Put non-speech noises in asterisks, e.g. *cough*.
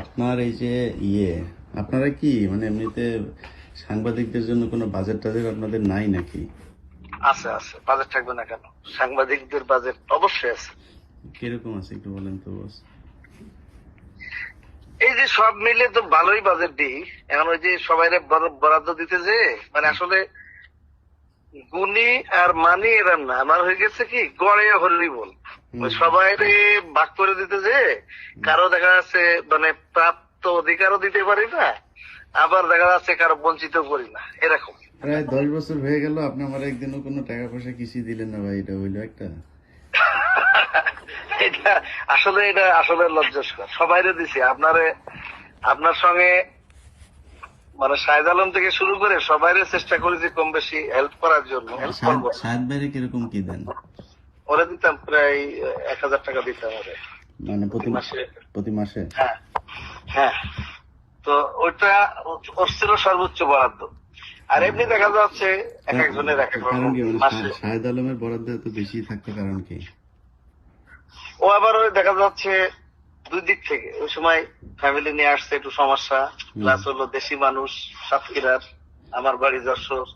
আপনার এই যে ইয়ে আপনারা কি মানে এমনিতে সাংবাদিকদের জন্য কোনো বাজেট টাজেট আপনাদের নাই নাকি? আছে আছে। বাজেট থাকবে না কেন? সাংবাদিকদের বাজেট অবশ্যই আছে। কীরকম আছে একটু বলেন তো বস এই যে সব মিলে তো ভালোই বাজেট দিই। এখন ওই যে সবাই বরাদ্দ দিতে যে মানে আসলে গুণী আর মানি এরম না। আমার হয়ে গেছে কি গড়ে হলি বল। ওই সবাই ভাগ করে দিতে যে কারও দেখা যাচ্ছে মানে প্রাপ্ত অধিকারও দিতে পারি না আবার দেখা যাচ্ছে কারও বঞ্চিত করি না এরকম। প্রায় দশ বছর হয়ে গেল আপনি আমার একদিনও কোনো টাকা পয়সা কিছুই দিলেন না ভাই এটা হইল একটা। *laughs* এটা আসলে এটা আসলে লজ্জাস্কর। সবাইরে দিছি আপনারে আপনার সঙ্গে মানে শাহেদ আলম থেকে শুরু করে সবাইরে চেষ্টা করেছি কম বেশি হেল্প করার জন্য। হেল্প করব সাত বাইরে কীরকম কি দেন? ওরা দিতাম প্রায় এক হাজার টাকা দিতাম ওরে মানে প্রতি মাসে। প্রতি মাসে? হ্যাঁ। হ্যাঁ। তো ওর ছিল সর্বোচ্চ বরাদ্দ। আর এমনি দেখা যাচ্ছে এক একজনের এক এক রকম মানে শাহেদ আলমের বরাদ্দ এত বেশি থাকতো কারণ কি? ও আবার ওই দেখা যাচ্ছে দুই দিক থেকে। ওই সময় ফ্যামিলি নিয়ে আসছে একটু সমস্যা প্লাস হলো দেশি মানুষ সাতক্ষীরার আমার বাড়ি যশোর।